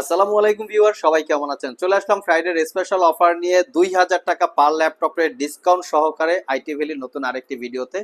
আসসালামু আলাইকুম ভিউয়ার, সবাই কেমন আছেন? চলে আসলাম ফ্রাইডের স্পেশাল অফার নিয়ে দুই হাজার টাকা পার ল্যাপটপের ডিসকাউন্ট সহকারে আইটি ভ্যালির নতুন আরেকটি ভিডিওতে।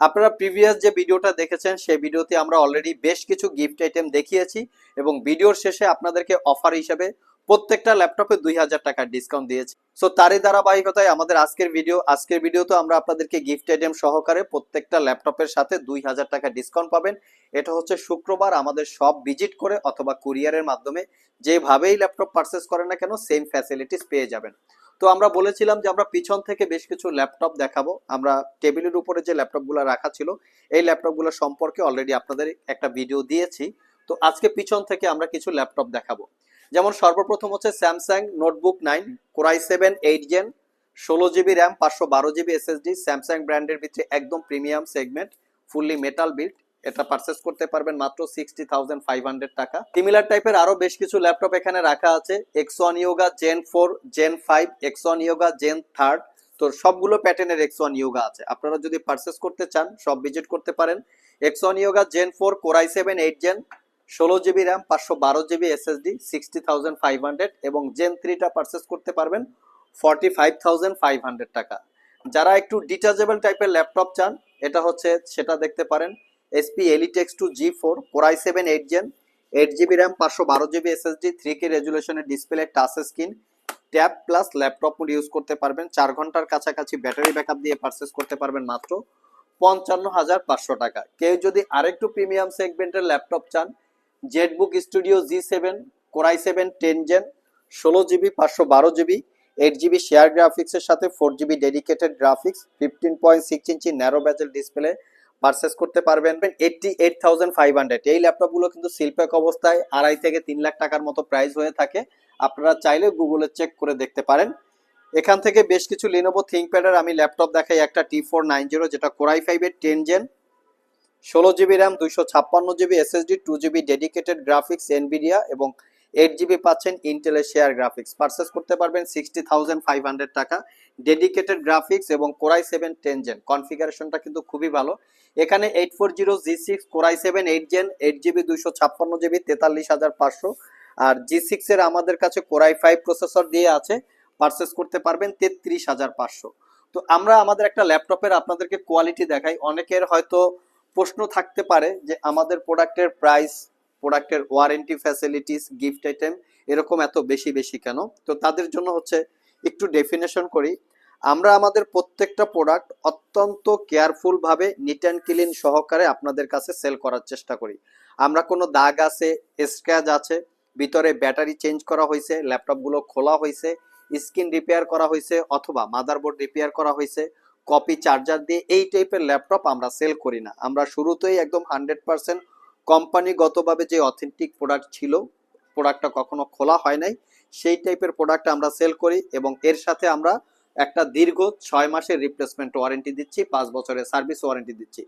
আপনারা প্রিভিয়াস যে ভিডিওটা দেখেছেন, সেই ভিডিওতে আমরা অলরেডি বেশ কিছু গিফট আইটেম দেখিয়েছি এবং ভিডিওর শেষে আপনাদেরকে অফার হিসেবে প্রত্যেকটা ল্যাপটপে দুই হাজার টাকার ডিসকাউন্ট দিয়েছি। সো তারই ধারাবাহিকতায় আমাদের আজকের ভিডিও আজকের ভিডিওতে আমরা আপনাদেরকে গিফট আইটেম সহকারে প্রত্যেকটা ল্যাপটপের সাথে দুই হাজার টাকা ডিসকাউন্ট পাবেন। এটা হচ্ছে শুক্রবার আমাদের সব ভিজিট করে অথবা কুরিয়ারের মাধ্যমে যেভাবেই ল্যাপটপ পারচেস করেন না কেন সেম ফ্যাসিলিটিস পেয়ে যাবেন। তো আমরা বলেছিলাম যে আমরা পিছন থেকে বেশ কিছু ল্যাপটপ দেখাবো। আমরা টেবিলের উপরে যে ল্যাপটপগুলো রাখা ছিল, এই ল্যাপটপগুলো সম্পর্কে অলরেডি আপনাদের একটা ভিডিও দিয়েছি। তো আজকে পিছন থেকে আমরা কিছু ল্যাপটপ দেখাবো। যেমন সর্বপ্রথম হচ্ছে Samsung notebook nine core i seven, eight gen, ষোলো জিবি র্যাম, পাঁচশো বারো জিবি এসএসডি, স্যামসাং ব্র্যান্ডের ভিতরে একদম premium segment, fully metal build এটা পারচেস করতে পারবেন মাত্র সিক্সটি থাউজেন্ড ফাইভ হান্ড্রেড টাকা। সিমিলার টাইপের আরও বেশ কিছু ল্যাপটপ এখানে রাখা আছে x one yoga gen four gen five x one yoga gen third তো সবগুলো প্যাটার্নের এক্সওয়ান ইয়োগা আছে। আপনারা যদি পারচেস করতে চান, সব ভিজিট করতে পারেন। X one yoga gen four core i seven, eight gen ষোলো জিবি র্যাম পাঁচশো বারো GB SSD sixty thousand five hundred এবং জেন থ্রিটা পারচেস করতে পারবেন forty five thousand five hundred টাকা। যারা একটু ডিটাচেবল টাইপের ল্যাপটপ চান, এটা হচ্ছে সেটা দেখতে পারেন SP elite x two G four core i seven eight gen eight GB RAM পাঁচশো বারো GB SSD three K রেজুলেশনের display touch screen tab plus laptop mode use করতে পারবেন, চার ঘণ্টার কাছাকাছি ব্যাটারি ব্যাকআপ দিয়ে পারচেস করতে পারবেন মাত্র পঞ্চান্ন হাজার পাঁচশো টাকা। কেউ যদি আরেকটু প্রিমিয়াম সেগমেন্টের ল্যাপটপ চান ZenBook studio G seven core i seven ten gen ষোলো জিবি পাঁচশো বারো জিবি এইট জিবি শেয়ার গ্রাফিক্সের সাথে four GB dedicated graphics fifteen point six inch narrow bezel display purchase করতে পারবেন। Eighty eight thousand five hundred এই ল্যাপটপগুলো কিন্তু শিল্পক অবস্থায় আড়াই থেকে তিন লাখ টাকার মতো প্রাইস হয়ে থাকে। আপনারা চাইলে গুগলে চেক করে দেখতে পারেন। এখান থেকে বেশ কিছু লিনোভো থিঙ্কপ্যাডের আমি ল্যাপটপ দেখাই। একটা টি ফোর নাইন জিরো যেটা কোরাই ফাইভের টেন জেন ষোলো জিবি র্যাম, দুইশো ছাপ্পান্ন GB SSD, two GB dedicated graphics Nvidia এবং এইট জিবি পাচ্ছেন ইন্টেলের শেয়ার গ্রাফিক্স পারচেস করতে পারবেন সিক্সটি থাউজেন্ড ফাইভ হান্ড্রেড টাকা। ডেডিকেটেড গ্রাফিক্স এবং core i seven ten gen কনফিগারেশনটা কিন্তু খুবই ভালো। এখানে eight four zero G six core i seven eight gen eight GB, দুইশো ছাপ্পান্ন জিবি, তেতাল্লিশ হাজার পাঁচশো। আর জি সিক্স এর আমাদের কাছে কোরাই ফাইভ প্রসেসর দিয়ে আছে। পারচেস করতে পারবেন তেত্রিশ হাজার পাঁচশো। তো আমরা আমাদের একটা ল্যাপটপের আপনাদেরকে কোয়ালিটি দেখাই। অনেকের হয়তো প্রশ্ন থাকতে পারে যে আমাদের প্রোডাক্টের প্রাইস প্রোডাক্টের ওয়ারেন্টি ফ্যাসিলিটিস গিফট আইটেম এরকম এত বেশি বেশি কেন? তো তাদের জন্য হচ্ছে একটু ডেফিনেশন করি। আমরা আমাদের প্রত্যেকটা প্রোডাক্ট অত্যন্ত কেয়ারফুল ভাবে নিট অ্যান্ড ক্লিন সহকারে আপনাদের কাছে সেল করার চেষ্টা করি। আমরা কোনো দাগ আছে স্ক্র্যাচ আছে, ভিতরে ব্যাটারি চেঞ্জ করা হয়েছে ল্যাপটপগুলো খোলা হয়েছে স্ক্রিন রিপেয়ার করা হয়েছে, অথবা মাদারবোর্ড রিপেয়ার করা হয়েছে কপি চার্জার দিয়ে এই টাইপের ল্যাপটপ আমরা সেল করি না। আমরা শুরুতেই একদম হান্ড্রেড পার্সেন্ট কোম্পানিগতভাবে যে অথেন্টিক প্রোডাক্ট ছিল প্রোডাক্টটা কখনো খোলা হয় নাই, সেই টাইপের প্রোডাক্ট আমরা সেল করি এবং এর সাথে আমরা একটা দীর্ঘ ছয় মাসের রিপ্লেসমেন্ট ওয়ারেন্টি দিচ্ছি, পাঁচ বছরের সার্ভিস ওয়ারেন্টি দিচ্ছি।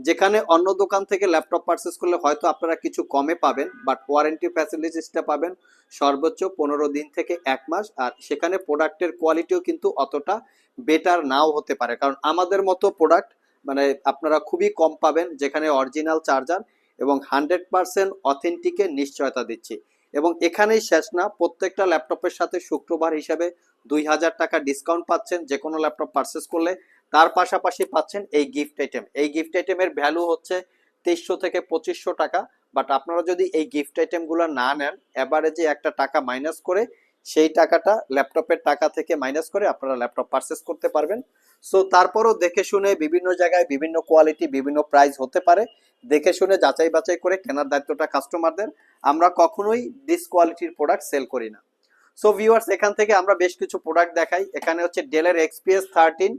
যেখানে অন্য দোকান থেকে ল্যাপটপ পারচেস করলে হয়তো আপনারা কিছু কমে পাবেন বাট ওয়ারেন্টি ফ্যাসিলিটিসটা পাবেন সর্বোচ্চ পনেরো দিন থেকে এক মাস, আর সেখানে প্রোডাক্টের কোয়ালিটিও কিন্তু অতটা বেটার নাও হতে পারে। কারণ আমাদের মতো প্রোডাক্ট মানে আপনারা খুবই কম পাবেন যেখানে অরিজিনাল চার্জার এবং হান্ড্রেড পার্সেন্ট অথেন্টিকে নিশ্চয়তা দিচ্ছি। এবং এখানেই শেষ না, প্রত্যেকটা ল্যাপটপের সাথে শুক্রবার হিসাবে দুই হাজার টাকা ডিসকাউন্ট পাচ্ছেন যে কোনো ল্যাপটপ পারচেস করলে। তার পাশাপাশি পাচ্ছেন এই গিফট আইটেম এই গিফট আইটেমের ভ্যালু হচ্ছে তেইশশো থেকে পঁচিশশো টাকা বাট আপনারা যদি এই গিফট আইটেমগুলো না নেন অ্যাভারেজে একটা টাকা মাইনাস করে, সেই টাকাটা ল্যাপটপের টাকা থেকে মাইনাস করে আপনারা ল্যাপটপ পারচেস করতে পারবেন। সো তারপরও দেখে শুনে বিভিন্ন জায়গায় বিভিন্ন কোয়ালিটি বিভিন্ন প্রাইস হতে পারে। দেখে শুনে যাচাই বাছাই করে কেনার দায়িত্বটা কাস্টমারদের আমরা কখনোই ডিস কোয়ালিটির প্রোডাক্ট সেল করি না। সো ভিউয়ার্স এখান থেকে আমরা বেশ কিছু প্রোডাক্ট দেখাই। এখানে হচ্ছে ডেলের XPS thirteen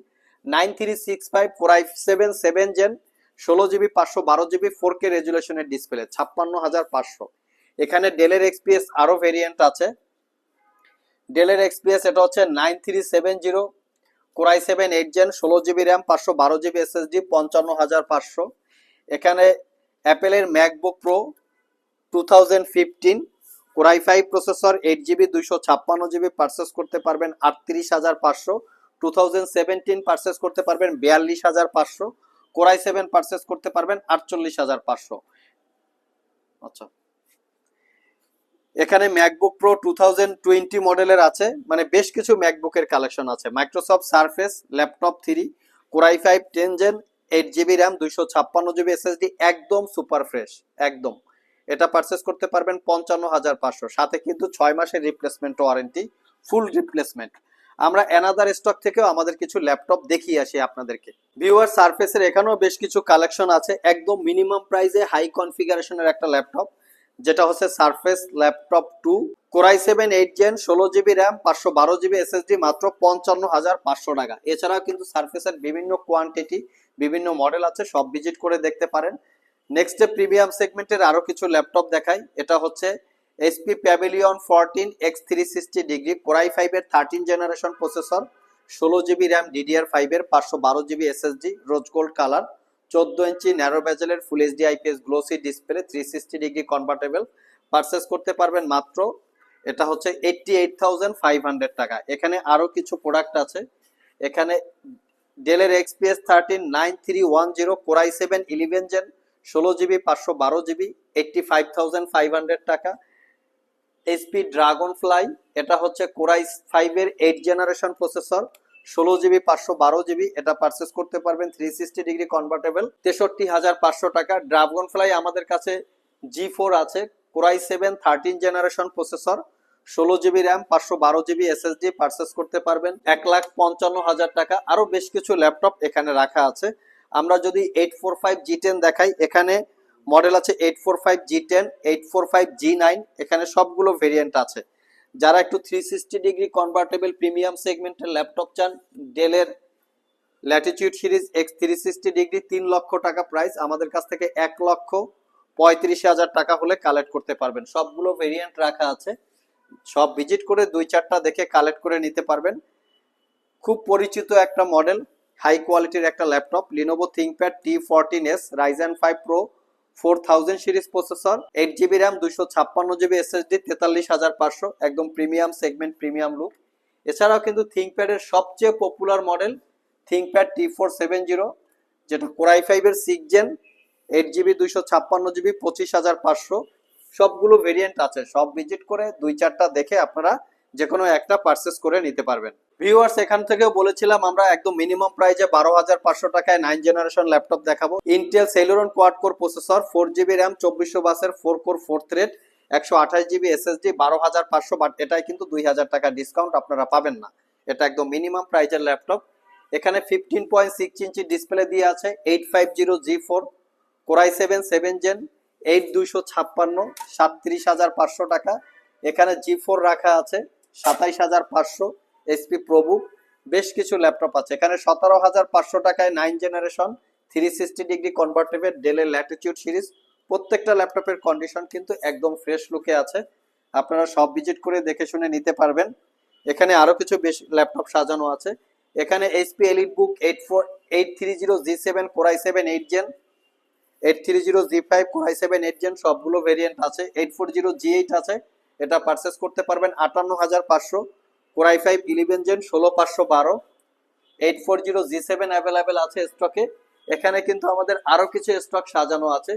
nine three six five four i seven seven gen, ষোলো জিবি, পাঁচশো বারো জিবি, ফোর কে রেজুলেশনের ডিসপ্লে, ছাপ্পান্ন হাজার পাঁচশো। এখানে ডেলের এক্সপিএস আরও ভেরিয়েন্ট আছে। ডেলের এক্সপিএস এটা হচ্ছে nine three seven zero core i seven eight gen, ষোলো জিবি র্যাম, পাঁচশো বারো জিবি এসএসডি পঞ্চান্ন হাজার পাঁচশো। এখানে অ্যাপেলের MacBook pro two thousand fifteen core i five processor eight GB, দুইশো ছাপ্পান্ন জিবি পারচেস করতে পারবেন, আটত্রিশ হাজার পাঁচশো। টু থাউজেন্ড সেভেন্টিন পারচেস করতে পারবেন বিয়াল্লিশ হাজার পাঁচশো, কোরাই সেভেন পারচেস করতে পারবেন আটচল্লিশ হাজার পাঁচশো। আচ্ছা। এখানে MacBook Pro two thousand twenty মডেলের আছে মানে বেশ কিছু ম্যাকবুকের কালেকশন আছে। Microsoft Surface Laptop three Core i five ten gen eight GB RAM দুইশো ছাপ্পান্ন জিবি এসএসডি একদম সুপার ফ্রেশ একদম। এটা পারচেস করতে পারবেন পঞ্চান্ন হাজার পাঁচশো। সাথে কিন্তু ছয় মাসের রিপ্লেসমেন্ট ওয়ারেন্টি ফুল রিপ্লেসমেন্ট আমরা অ্যানাদার স্টক থেকেও আমাদের কিছু ল্যাপটপ দেখিয়ে আসি আপনাদেরকে। ভিউয়ার সার্ফেসের এখানেও বেশ কিছু কালেকশন আছে, একদম মিনিমাম প্রাইসে হাই কনফিগারেশনের একটা ল্যাপটপ যেটা হচ্ছে Surface Laptop two Core i seven eight gen ষোলো জিবি র্যাম পাঁচশো বারো জিবি এসএসডি মাত্র পঞ্চান্ন হাজার পাঁচশো টাকা। এছাড়াও কিন্তু সারফেসের বিভিন্ন কোয়ান্টিটি বিভিন্ন মডেল আছে, সব ভিজিট করে দেখতে পারেন। নেক্সটে প্রিমিয়াম সেগমেন্টের আরও কিছু ল্যাপটপ দেখাই, এটা হচ্ছে SP Pavilion fourteen x three sixty degree Core i ফাইভের থার্টিন জেনারেশন প্রসেসর ষোলো জিবি র্যাম ডিডিআর ফাইভের পাঁচশো বারো GB SSD rose gold colour চোদ্দ inch narrow ব্যাজেলের full HD IPS glossy display three sixty degree convertible purchase করতে পারবেন মাত্র, এটা হচ্ছে eighty eight thousand five hundred টাকা। এখানে আরও কিছু প্রোডাক্ট আছে। এখানে ডেলের XPS thirteen nine three one zero Core i seven eleven gen ষোলো জিবি পাঁচশো বারো GB eighty five thousand five hundred টাকা। এইচপি ড্রাগন ফ্লাই এটা হচ্ছে কোরাই ফাইভের এইট জেনারেশন প্রসেসর ষোলো জিবি পাঁচশো বারো জিবি এটা পারচেস করতে পারবেন থ্রি সিক্সটি ডিগ্রি কনভার্টেবল তেষট্টি হাজার পাঁচশো টাকা। ড্রাগন ফ্লাই আমাদের কাছে জি ফোর আছে Core i seven thirteen generation processor ষোলো জিবি র্যাম পাঁচশো বারো জিবি এসএসডি পারচেস করতে পারবেন, এক লাখ পঞ্চান্ন হাজার টাকা। আরও বেশ কিছু ল্যাপটপ এখানে রাখা আছে। আমরা যদি eight four five G ten দেখাই, এখানে মডেল আছে eight four five G ten eight four five G nine এখানে সবগুলো ভেরিয়েন্ট আছে। যারা একটু three sixty degree convertible premium সেগমেন্টের ল্যাপটপ চান ডেলের Latitude series x three sixty degree তিন লক্ষ টাকা প্রাইস আমাদের কাছ থেকে এক লক্ষ পঁয়ত্রিশ হাজার টাকা হলে কালেক্ট করতে পারবেন। সবগুলো ভেরিয়েন্ট রাখা আছে। সব ভিজিট করে দুই চারটা দেখে কালেক্ট করে নিতে পারবেন। খুব পরিচিত একটা মডেল হাই কোয়ালিটির একটা laptop Lenovo ThinkPad T fourteen s Ryzen five Pro four thousand series processor eight GB RAM দুইশো ছাপ্পান্ন জিবি এসএসডি তেতাল্লিশ হাজার পাঁচশো, একদম প্রিমিয়াম সেগমেন্ট, প্রিমিয়াম লুক এছাড়াও কিন্তু থিঙ্কপ্যাডের সবচেয়ে popular model ThinkPad T four seven zero যেটা কোরাই ফাইভের জেন এইট জিবি দুইশো ছাপ্পান্ন জিবি পঁচিশ হাজার পাঁচশো। সবগুলো ভেরিয়েন্ট আছে, সব ভিজিট করে দুই চারটা দেখে আপনারা যে কোনো একটা পারচেস করে নিতে পারবেন। ভিউয়ার্স এখান থেকেও বলেছিলাম, আমরা একদম মিনিমাম প্রাইজে বারো হাজার পাঁচশো টাকায় নাইন জেনারেশন ল্যাপটপ দেখাবো। Intel Celeron quad core processor four GB RAM চব্বিশশো বাসের ফোর কোর ফোর থ্রেড একশো আঠাশ জিবি এসএসডি বারো হাজার পাঁচশো বাট এটাই কিন্তু দুই হাজার টাকা ডিসকাউন্ট আপনারা পাবেন না। এটা একদম মিনিমাম প্রাইজের ল্যাপটপ এখানে fifteen point six inch display দিয়ে আছে eight five zero G four Core i seven seven gen eight দুইশো ছাপ্পান্ন, সাতত্রিশ হাজার পাঁচশো টাকা। এখানে জি ফোর রাখা আছে। সাতাইশ হাজার পাঁচশো এসপি প্রভু, বেশ কিছু ল্যাপটপ আছে। এখানে সতেরো হাজার পাঁচশো টাকায় nine generation three sixty degree convertible ডেলের ল্যাটিটিউড সিরিজ প্রত্যেকটা ল্যাপটপের কন্ডিশন কিন্তু একদম ফ্রেশ লুকে আছে। আপনারা সব ভিজিট করে দেখে শুনে নিতে পারবেন। এখানে আরও কিছু বেশ ল্যাপটপ সাজানো আছে। এখানে HP elite book eight four eight three zero G seven core i seven eight gen eight three zero G five core i seven eight gen সবগুলো ভেরিয়েন্ট আছে। Eight four zero G eight আছে। এটা purchase করতে পারবেন আটান্ন হাজার পাঁচশো core i five eleven gen ষোলো পাঁচশো বারো eight four zero G seven available আছে স্টকে এখানে কিন্তু আমাদের আরও কিছু স্টক সাজানো আছে।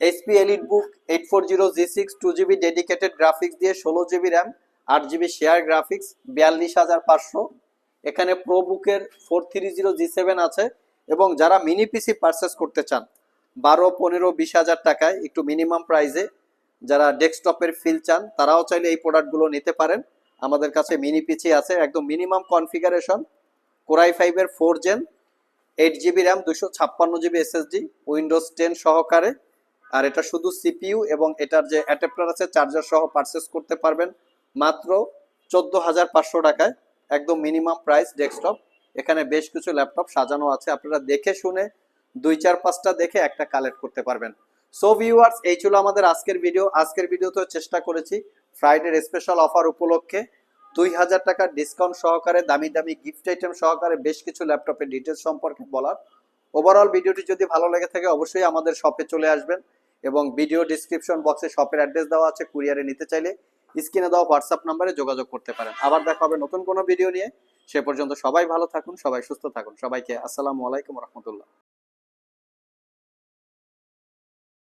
HP elite book eight four zero G six two GB dedicated graphics দিয়ে ষোলো জিবি র্যাম আট জিবি শেয়ার গ্রাফিক্স বিয়াল্লিশ হাজার পাঁচশো। এখানে প্রো বুকের four three zero G seven আছে এবং যারা মিনি পিসি পারচেস করতে চান, বারো, পনেরো, বিশ হাজার টাকায় একটু মিনিমাম প্রাইসে যারা ডেস্কটপের ফিল চান, তারাও চাইলে এই প্রোডাক্টগুলো নিতে পারেন। আমাদের কাছে মিনি পিসি আছে, একদম মিনিমাম কনফিগারেশন কোরাই ফাইভের four gen eight GB RAM দুশো ছাপ্পান্ন জিবি এসএসডি উইন্ডোজ টেন সহকারে। আর এটা শুধু সিপিইউ এবং এটার যে অ্যাডাপ্টার আছে চার্জার সহ পারচেস করতে পারবেন মাত্র চোদ্দ হাজার পাঁচশো টাকায়, একদম মিনিমাম প্রাইস ডেস্কটপ এখানে বেশ কিছু ল্যাপটপ সাজানো আছে, আপনারা দেখে শুনে দুই চার পাঁচটা দেখে একটা কালেক্ট করতে পারবেন। সো ভিউয়ার্স এই ছিল আমাদের আজকের ভিডিও আজকের ভিডিওতেও চেষ্টা করেছি ফ্রাইডের স্পেশাল অফার উপলক্ষে দুই হাজার টাকার ডিসকাউন্ট সহকারে, দামি দামি গিফট আইটেম সহকারে বেশ কিছু ল্যাপটপের ডিটেলস সম্পর্কে বলার। ওভারঅল ভিডিওটি যদি ভালো লেগে থাকে, অবশ্যই আমাদের শপে চলে আসবেন এবং ভিডিও ডিসক্রিপশন বক্সে শপের অ্যাড্রেস দেওয়া আছে কুরিয়ারে নিতে চাইলে স্ক্রিনে দেওয়া হোয়াটসঅ্যাপ নাম্বারে যোগাযোগ করতে পারেন। আবার দেখা হবে নতুন কোনো ভিডিও নিয়ে। সে পর্যন্ত সবাই ভালো থাকুন, সবাই সুস্থ থাকুন। সবাইকে আসসালামু আলাইকুম রহমতুল্লাহ।